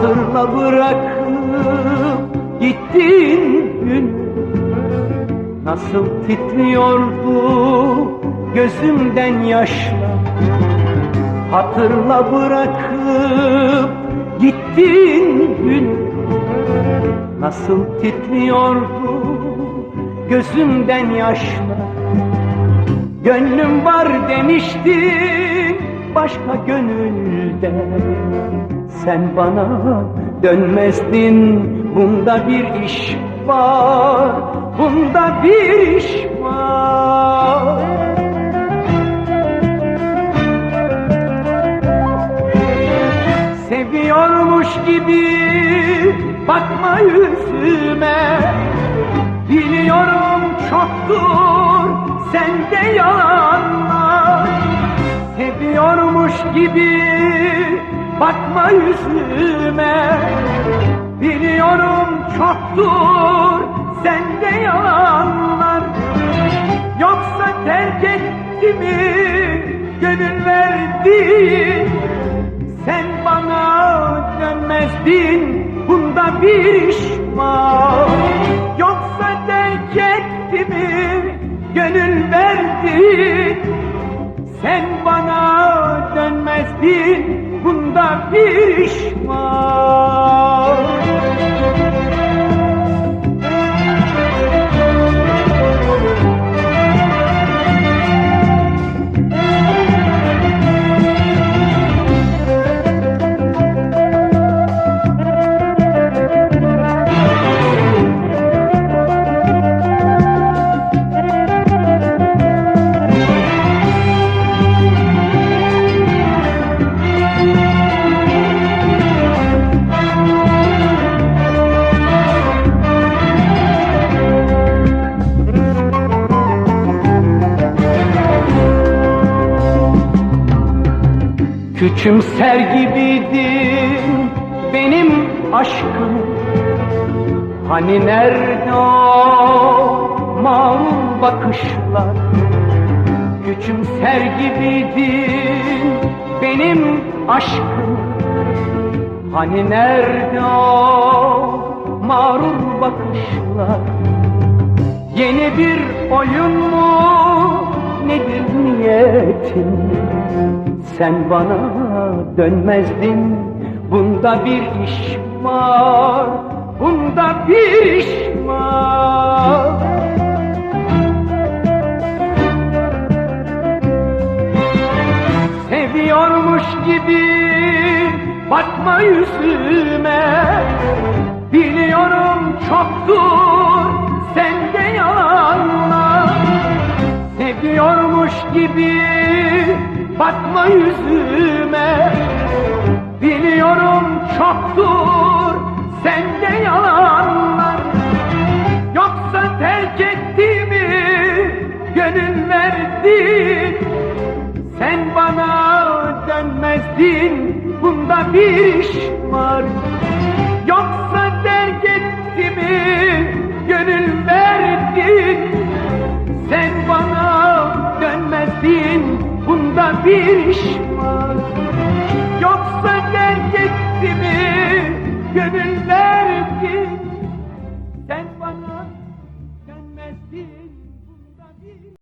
Hatırla bırakıp gittin gün. Nasıl titriyordu gözümden yaşlar. Hatırla bırakıp gittin gün. Nasıl titriyordu gözümden yaşlar. Gönlüm var demiştin başka gönülde Sen bana dönmezdin bunda bir iş var Bunda bir iş var. Seviyormuş gibi bakma yüzüme. Biliyorum çoktur sende yalanlar Seviyormuş gibi bakma yüzüme. Biliyorum çoktur sende yalanlar. Yoksa terk etti mi gönül verdi. Sen bana dönmezdin bunda bir iş var. Yoksa terk etti mi gönül dönmezdin bunda bir Küçümser gibiydin benim aşkım. Hani nerede o mağrur bakışlar? Küçümser gibiydin benim aşkım. Hani nerede o mağrur bakışlar? Yeni bir oyun mu? Nedir niyetin Sen bana dönmezdin. Bunda bir iş var. Bunda bir iş var. Seviyormuş gibi bakma yüzüme. Biliyorum çoktur sende yalanlar Seviyormuş gibi bakma yüzüme. Biliyorum çoktur sende yalanlar. Yoksa terk etti mi gönül verdi. Sen bana dönmezdin bunda bir iş var bir iş var. Yoksa der gitti mi? Gönüller gitti Sen bana dönmezsin.